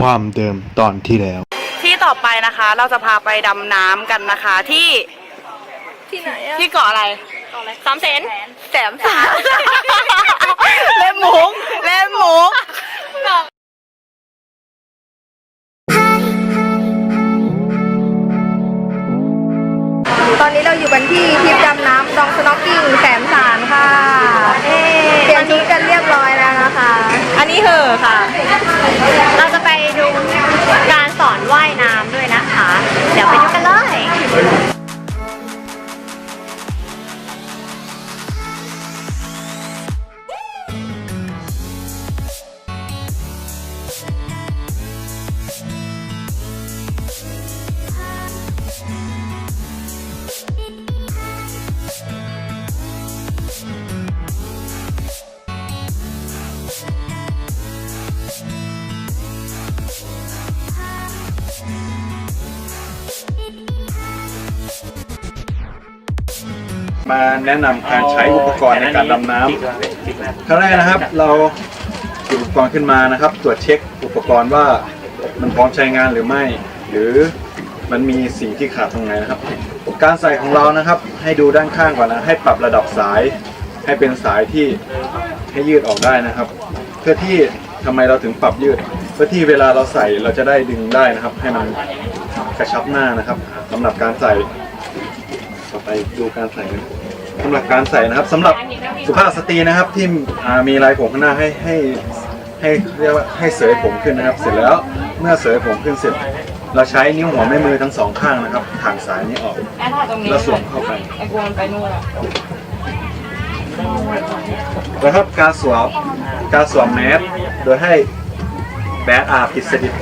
ความเดิมตอนที่แล้ว ที่ต่อไปนะคะ เราจะพาไปดำน้ำกันนะคะที่ที่ไหนอะที่เกาะอะไรสามแสนแสมสามเล่มมุกเล่มมุกตอนนี้เราอยู่กันที่ทริปดำน้ำดองสโนว์กิ้งแสมสารค่ะเปลี่ยนชุดกันเรียบร้อย เหอค่ะ เราจะไปดูการสอนว่ายน้ำด้วย มาแนะนำการใช้อุปกรณ์ในการดำน้ำครั้งแรกนะครับเราหยิบอุปกรณ์ขึ้นมานะครับ ตรวจเช็คอุปกรณ์ว่ามันพร้อมใช้งานหรือไม่ หรือมันมีสิ่งที่ขาดตรงไหนนะครับ การใส่ของเรานะครับให้ดูด้านข้างก่อนนะให้ปรับระดับสาย ให้เป็นสายที่ให้ยืดออกได้นะครับ เพื่อที่ทำไมเราถึงปรับยืด เพื่อที่เวลาเราใส่เราจะได้ดึงได้นะครับ ให้มันกระชับหน้านะครับสำหรับการใส่ต่อไปดูการใส่นะ สำหรับการใส่นะครับสำหรับสุภาพสตรีนะครับที่อ่ามีลายผมข้างหน้าให้ให้ให้เรียกว่าให้เสยผมขึ้นนะครับ เสร็จแล้วเมื่อเสยผมขึ้นเสร็จ เราใช้นิ้วหัวแม่มือทั้งสองข้างนะครับถางสายนี้ออกแอนถ่ายตรงนี้แล้วสวมเข้าไป ไอ้กลัวมันไปนู่นอะนะครับการสวมการสวมแมสโดยให้แบดอาปิดสนิท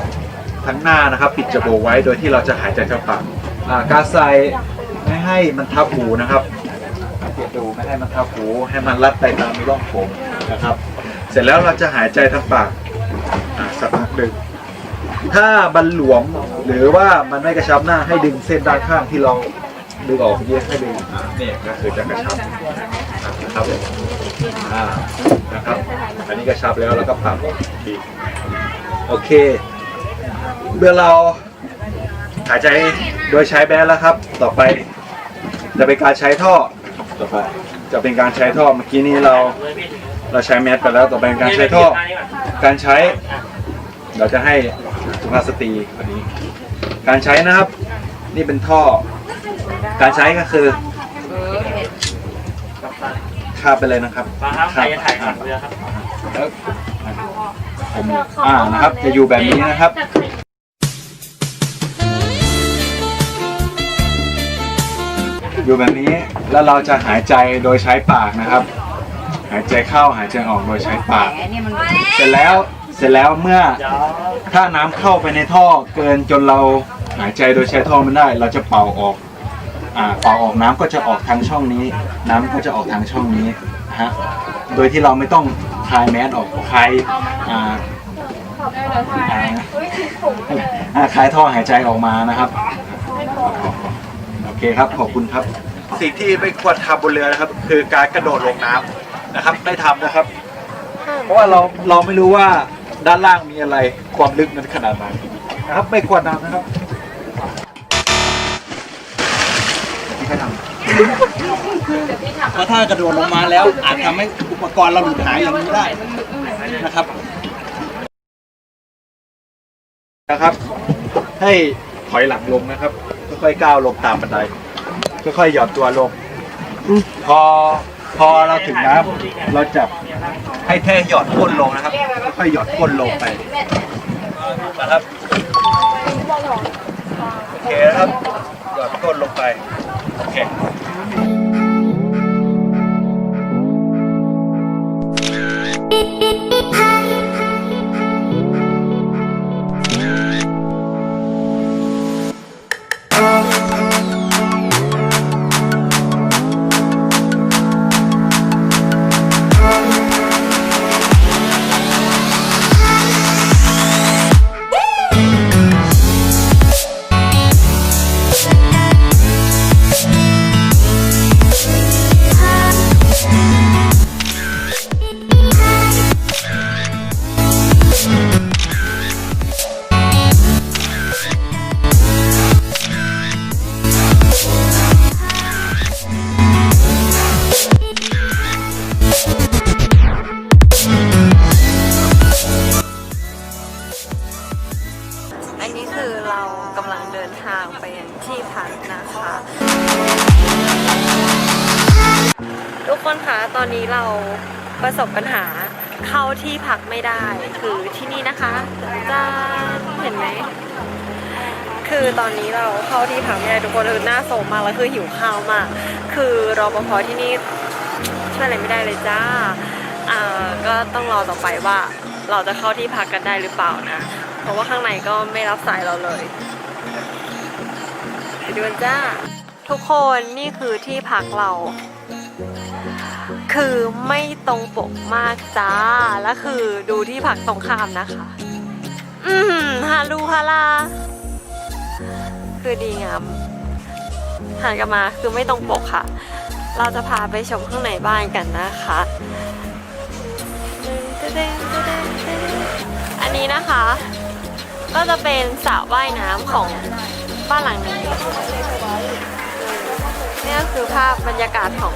ทั้งหน้านะครับ ปิดจมูกไว้โดยที่เราจะหายใจทางปากอ่าการใส่ไม่ให้มันทับหูนะครับ ดูไม่ให้มันทับหูให้มันรัดไปตามร่องผมนะครับ เสร็จแล้วเราจะหายใจทางปากอ่าสักพักหนึ่งถ้ามันหลวมหรือว่ามันไม่กระชับหน้าให้ดึงเส้นด้านข้างที่เราดึงออกเยอะให้ดึงอ่าเนี่ยก็คือจะกระชับนะครับอ่านะครับ อันนี้กระชับแล้วแล้วก็ปรับออกอีโอเคเมื่อเราหายใจโดยใช้แบนแล้วครับ ต่อไปจะเป็นการใช้ท่อ ต่อไปจะเป็นการใช้ท่อเมื่อกี้นี้เราเราใช้แมสไปแล้วต่อไปเป็นการใช้ท่อการใช้เราจะให้สุภาพสตรีคนนี้ การใช้นะครับ นี่เป็นท่อ การใช้ก็คือคาบไปเลยนะครับมาครับใครจะถ่ายอะเรือครับแล้วผมอ่านะครับ จะอยู่แบบนี้นะครับ อยู่แบบนี้แล้วเราจะหายใจโดยใช้ปากนะครับ หายใจเข้าหายใจออกโดยใช้ปาก เสร็จแล้วเสร็จแล้วเมื่อถ้าน้ำเข้าไปในท่อเกินจนเราหายใจโดยใช้ท่อไมันได้ เราจะเป่าออกอ่าเป่าออกน้ำก็จะออกทางช่องนี้ น้ำก็จะออกทางช่องนี้นะฮะโดยที่เราไม่ต้องคลายแมสออกคลายอ่าอ่าอ่าคลายท่อหายใจออกมานะครับ เคครับขอบคุณครับ สิ่งที่ไม่ควรทำบนเรือนะครับ คือการกระโดดลงน้ำนะครับได้ทำนะครับ เพราะว่าเราเราไม่รู้ว่าด้านล่างมีอะไรความลึกนั้นขนาดไหนนะครับ ไม่ควรทำนะครับที่ให้ทำ เพราะถ้ากระโดดลงมาแล้วอาจทำให้อุปกรณ์เราหลุดหายอย่างนี้ได้นะครับ นะครับ ให้ถอยหลังลงนะครับ ค่อยๆก้าวลงตามบันไดค่อยๆหย่อนตัวลงพอพอเราถึงน้ำเราจับให้แท่หยอดก้นลงนะครับ ค่อยๆหยอดก้นลงไปนะครับโอเคครับหยอดก้นลงไปโอเค นี้เราประสบปัญหาเข้าที่พักไม่ได้ คือที่นี่นะคะจ้าเห็นไหมคือตอนนี้เราเข้าที่พักไม่ได้ทุกคนคือหน้าโซมมากแล้วคือหิวข้าวมาก คือรอปภที่นี่ช่วยอะไรไม่ได้เลยจ้าอ่าก็ต้องรอต่อไปว่าเราจะเข้าที่พักกันได้หรือเปล่านะ เพราะว่าข้างในก็ไม่รับสายเราเลยไปดูกันจ้า ทุกคนนี่คือที่พักเรา คือไม่ตรงปกมากจ้า แล้วคือดูที่พักตรงข้ามนะคะ อืมฮาลูฮาลา คือดีงามหันกลับมาคือไม่ตรงปกค่ะ เราจะพาไปชมข้างในบ้านกันนะคะ อันนี้นะคะ ก็จะเป็นสระว่ายน้ำของบ้านหลังนี้นี่ก็คือภาพบรรยากาศของ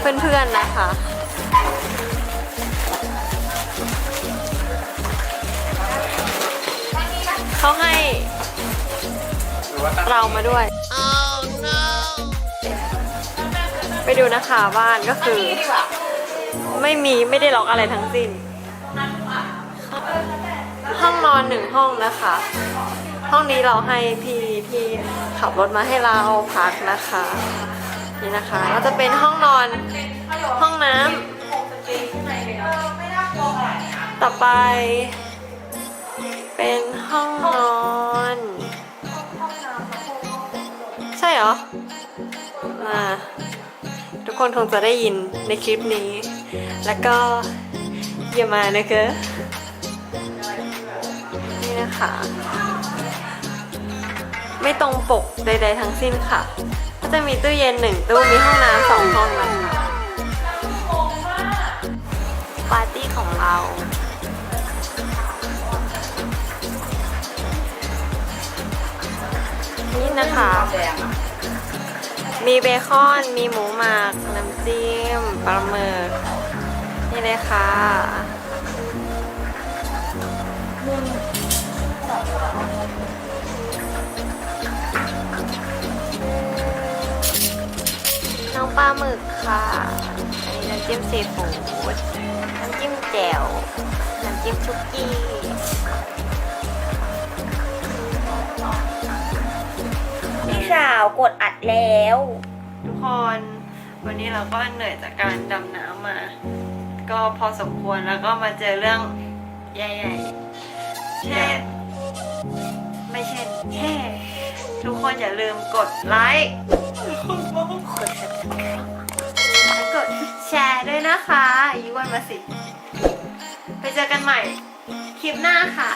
เพื่อนๆนะคะ เขาให้เรามาด้วย ไปดูนะคะบ้านก็คือ ไม่มีไม่ได้ล็อกอะไรทั้งสิ้น ห้องนอนหนึ่งห้องนะคะ ห้องนี้เราให้พี่ที่ขับรถมาให้เราพักนะคะ นี่นะคะ ก็จะเป็นห้องนอน ห้องน้ำต่อไป เป็นห้องนอน ใช่เหรอมาทุกคนคงจะได้ยินในคลิปนี้ แล้วก็อย่ามานะคะนี่นะคะ ไม่ตรงปกใดๆทั้งสิ้นค่ะ จะมีตู้เย็นหนึ่งตู้มีห้องน้ำสองห้องนะคะปาร์ตี้ของเรานี่นะคะ มีเบคอน มีหมูหมัก น้ำจิ้ม ปลาหมึก นี่เลยค่ะ น้องปลาหมึกค่ะอันนี้น้ำจิ้มซีฟู้ดน้ำจิ้มแจ่วน้ำจิ้มชุกี้พี่สาวกดอัดแล้ว ทุกคนวันนี้เราก็เหนื่อยจากการดำน้ำมา ก็พอสมควรแล้วก็มาเจอเรื่องใหญ่ๆเช่นไม่เช่นแค่ทุกคนอย่าลืมกดไลค์ และกดแชร์ด้วยนะคะอายุวันมาสิ ไปเจอกันใหม่คลิปหน้าค่ะ